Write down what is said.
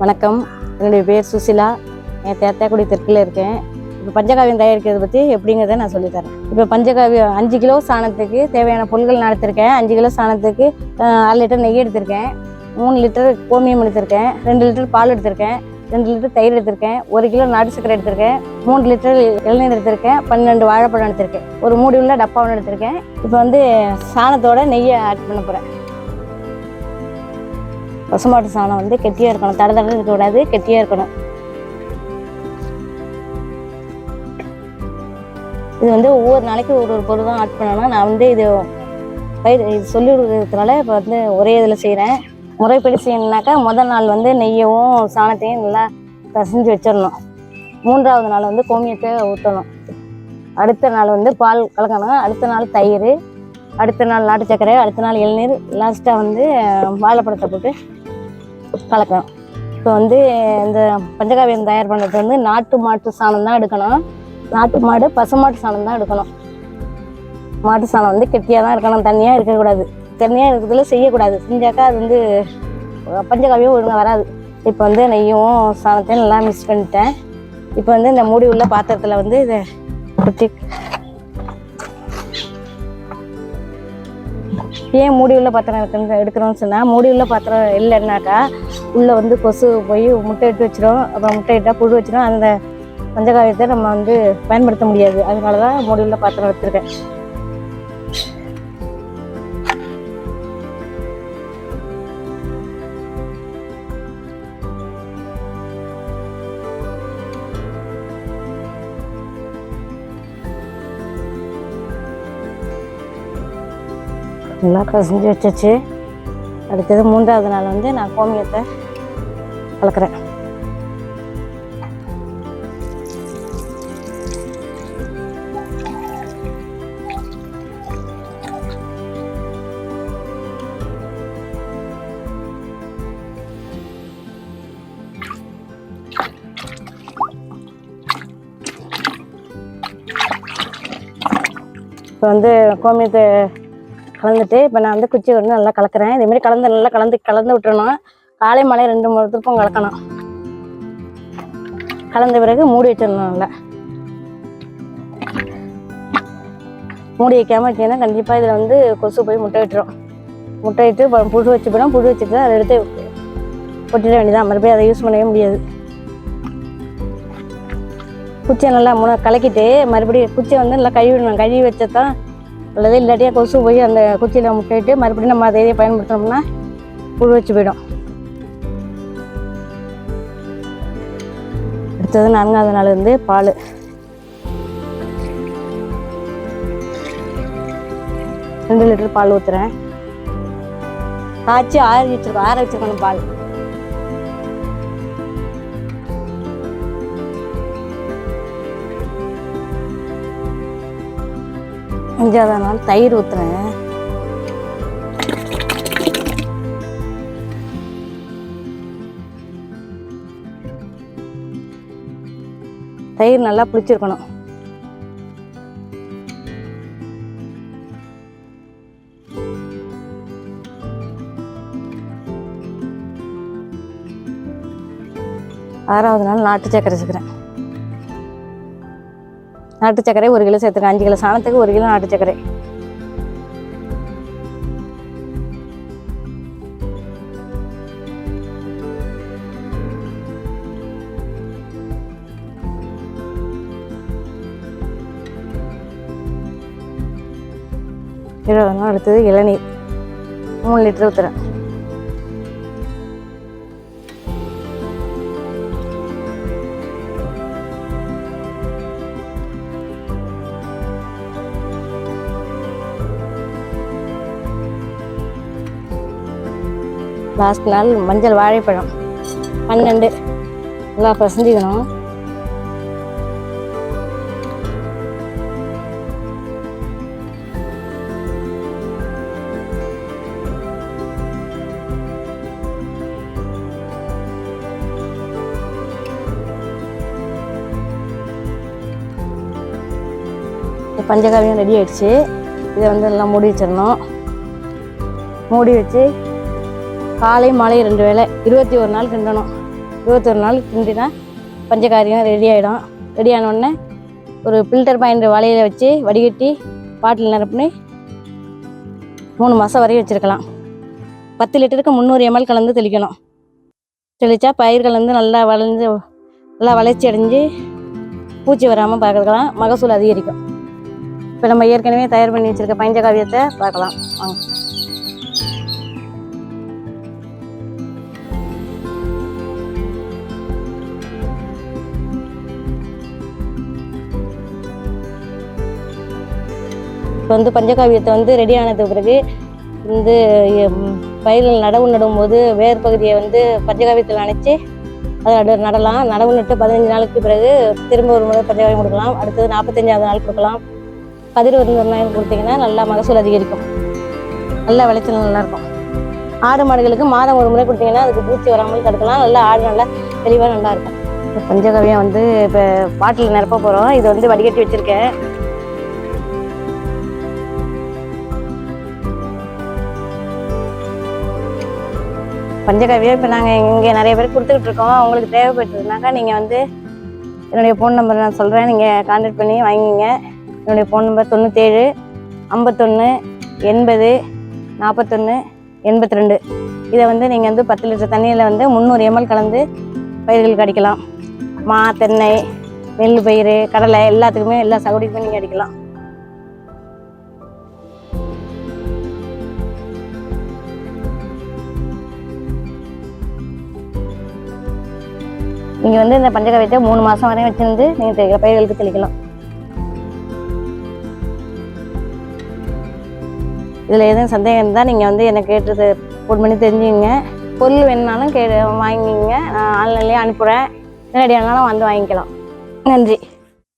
வணக்கம். என்னுடைய பேர் சுசிலா. என் தேத்தாக்குடி தெற்கில் இருக்கேன். இப்போ பஞ்சகாவியம் தயாரிக்கிறது பற்றி எப்படிங்கிறத நான் சொல்லித்தரேன் இப்போ பஞ்சகாவியம் அஞ்சு கிலோ சாணத்துக்கு தேவையான பொருட்கள் நான் அஞ்சு கிலோ சாணத்துக்கு அரை லிட்டர் நெய் எடுத்திருக்கேன். மூணு லிட்டர் கோமியம் எடுத்திருக்கேன். ரெண்டு லிட்டர் பால் எடுத்திருக்கேன். ரெண்டு லிட்டர் தயிர் எடுத்திருக்கேன். ஒரு கிலோ நாட்டு சக்கரை எடுத்திருக்கேன். மூணு லிட்டர் இளநீர் எடுத்திருக்கேன். பன்னெண்டு வாழைப்பழம் எடுத்திருக்கேன். ஒரு மூடி உள்ள டப்பா ஒன்று எடுத்திருக்கேன். இப்போ வந்து சாணத்தோட நெய்யை ஆட் பண்ண போகிறேன் பசுமாட்டு சாணம் வந்து கெட்டியாக இருக்கணும். தட தட இருக்கக்கூடாது கெட்டியாக இருக்கணும். இது வந்து ஒவ்வொரு நாளைக்கு ஒரு ஒரு பொருள் தான் ஆட் பண்ணணும். நான் வந்து இது பயிர் இது சொல்லி கொடுக்கறதுனால இப்போ வந்து ஒரே இதில் செய்கிறேன் முறைப்படி செய்யணுன்னாக்கா முதல் நாள் வந்து நெய்யவும் சாணத்தையும் நல்லா கசிஞ்சு வச்சிடணும். மூன்றாவது நாள் வந்து கோமியத்தை ஊற்றணும் அடுத்த நாள் வந்து பால் கலக்கணும். அடுத்த நாள் தயிர். அடுத்த நாள் நாட்டு சக்கரை அடுத்த நாள் இளநீர் லாஸ்ட்டாக வந்து வாழைப்பழத்தை போட்டு கலக்கணும். இப்போ வந்து இந்த பஞ்சகாவியம் தயார் பண்ணுறது வந்து நாட்டு மாட்டு சாணம் தான் எடுக்கணும். நாட்டு மாடு பசுமாட்டு சாணம் தான் எடுக்கணும். மாட்டு சாணம் வந்து கெட்டியாக தான் இருக்கணும். தண்ணியாக இருக்கக்கூடாது. தண்ணியாக இருக்கிறதுல செய்யக்கூடாது. செஞ்சாக்கா அது வந்து பஞ்சகாவியம் ஒழுங்காக வராது. இப்போ வந்து நெய்யும் சாணத்தையும் நல்லா மிக்ஸ் பண்ணிட்டேன். இப்போ வந்து இந்த மூடி உள்ள பாத்திரத்தில் வந்து இதை குட்டி ஏன் மூடி உள்ள பாத்திரம் எடுக்கணும் எடுக்கிறோம்னு சொன்னால் மூடி உள்ள பாத்திரம் இல்லைன்னாக்கா உள்ளே வந்து கொசு போய் முட்டை இட்டு வச்சிடும் அப்புறம் முட்டை இட்டால் புழு வச்சிடும் அந்த பஞ்சகாவியத்தை நம்ம வந்து பயன்படுத்த முடியாது. அதனால தான் மூடி உள்ள பாத்திரம் எடுத்திருக்கேன். நல்லா பிசைஞ்சு வச்சிச்சு. அடுத்தது மூன்றாவது நாள் வந்து நான் கோமியத்தை கலக்கிறேன். இப்போ வந்து கோமியத்தை கலந்துட்டு இப்போ நான் வந்து குச்சி வந்து நல்லா கலக்கிறேன். இதேமாரி கலந்து நல்லா கலந்து கலந்து விட்டுறணும் காலை மாலை ரெண்டு மூணு திருப்பம் கலக்கணும் கலந்த பிறகு மூடி வச்சிடணும் நல்லா. மூடி வைக்காமல் வச்சிங்கன்னா கண்டிப்பாக இதில் வந்து கொசு போய் முட்டை விட்டுரும். முட்டை விட்டு புழு வச்சு போயிடும் புழு வச்சுட்டு அதை எடுத்து கொட்டிட வேண்டியதான் மறுபடியும் அதை யூஸ் பண்ணவே முடியாது. குச்சியை நல்லா மூணு கலக்கிட்டு மறுபடியும் குச்சியை வந்து நல்லா கழுவிடணும் கழுவி வச்சா தான் அல்லது இல்லாட்டியா கொசு போய் அந்த குச்சியில் முட்டிட்டு மறுபடியும் நம்ம அதை பயன்படுத்தினோம்னா புழு வச்சு போயிடும். அடுத்தது நான்காவது நாள் வந்து பால். ரெண்டு லிட்டர் பால் ஊற்றுறேன் காய்ச்சி ஆற வச்சிருக்கோம் ஆற வச்சிருக்கணும் பால். அஞ்சாவது நாள் தயிர் ஊற்றுறேன் தயிர் நல்லா புளிச்சிருக்கணும். ஆறாவது நாள் நாட்டு சக்கரை சேர்க்குறேன் நாட்டு சர்க்கரை ஒரு கிலோ சேர்த்துக்கேன் அஞ்சு கிலோ சாணத்துக்கு ஒரு கிலோ நாட்டு சர்க்கரை. இருபது நாள் அடுத்தது இளநீர். மூணு லிட்டர் ஊற்றுறேன் லாஸ்ட் நாள் மஞ்சள் வாழைப்பழம். பன்னெண்டு. நல்லா பசஞ்சிக்கணும். பஞ்சகாவியம் ரெடி ஆயிடுச்சு. இதை வந்து எல்லாம் மூடி வச்சிடணும். மூடி வச்சு காலை மாலை ரெண்டு வேளை. இருபத்தி ஒரு நாள் கிண்டணும். இருபத்தொரு நாள் கிண்டினா பஞ்சகாரியம் ரெடி ஆகிடும் ரெடி உடனே ஒரு ஃபில்டர் பாயிண்ட் வலையில் வச்சு வடிகட்டி பாட்டில் நிரப்புன்னு மூணு மாதம் வரையும் வச்சுருக்கலாம். பத்து லிட்டருக்கு முந்நூறு எம்எல் கலந்து தெளிக்கணும். தெளித்தா பயிர்கள் வந்து நல்லா வளைஞ்சு நல்லா வளர்ச்சி அடைஞ்சு பூச்சி வராமல் பார்க்கலாம். மகசூல் அதிகரிக்கும். இப்போ நம்ம ஏற்கனவே தயார் பண்ணி வச்சுருக்க பஞ்சகாவியத்தை பார்க்கலாம். வாங்க. இப்போ வந்து பஞ்சகாவியத்தை வந்து ரெடி ஆனதுக்கு பிறகு வந்து எம், பயிர்கள் நடவு நடும்போது வேர் பகுதியை வந்து பஞ்சகாவியத்தில் அணைச்சி அதை நடலாம். நடவு நட்டு பதினஞ்சு நாளுக்கு பிறகு திரும்ப ஒரு முறை பஞ்சகாவியம் கொடுக்கலாம். அடுத்தது நாற்பத்தஞ்சாவது நாள் கொடுக்கலாம். பதிர் ஒரு நாள் கொடுத்தீங்கன்னா நல்லா மகசூல் அதிகரிக்கும். நல்லா விளைச்சல் நல்லாயிருக்கும் ஆடு மாடுகளுக்கு மாதம் ஒரு முறை கொடுத்தீங்கன்னா அதுக்கு பூச்சி வராமல் தடுக்கலாம். நல்லா ஆடு நல்லா தெளிவாக நல்லாயிருக்கும் பஞ்சகவியம் வந்து இப்போ பாட்டில் நிரப்ப போகிறோம் இதை வந்து வடிகட்டி வச்சுருக்கேன். பஞ்சகவியோ இப்போ நாங்கள் இங்கே நிறைய பேர் கொடுத்துக்கிட்டு இருக்கோம். உங்களுக்கு தேவைப்பட்டதுனாக்கா நீங்கள் வந்து என்னுடைய ஃபோன் நம்பர் நான் சொல்கிறேன் நீங்கள் கான்டாக்ட் பண்ணி வாங்கிங்க. என்னுடைய ஃபோன் நம்பர் தொண்ணூற்றேழு ஐம்பத்தொன்று எண்பது நாற்பத்தொன்று எண்பத்தி ரெண்டு இதை வந்து நீங்கள் வந்து பத்து லிட்டர் தண்ணியில் வந்து முந்நூறு எம்எல் கலந்து பயிர்களுக்கு அடிக்கலாம் மா தென்னை நெல் பயிர் கடலை எல்லாத்துக்குமே எல்லா சகுடிக்குமே நீங்கள் அடிக்கலாம். நீங்கள் வந்து இந்த பஞ்சகவியத்தை மூணு மாதம் வரையும் வச்சுருந்து நீங்கள் பயிர்களுக்கு தெளிக்கலாம். இதில் எதுவும் சந்தேகம் இருந்தால் நீங்கள் வந்து எனக்கு கேட்டது ஃபோன் பண்ணி தெரிஞ்சுங்க பொருள் வேணுனாலும் கே வாங்கிங்க நான் ஆன்லைன்லேயே அனுப்புகிறேன் நேரடியானாலும் வந்து வாங்கிக்கலாம். நன்றி.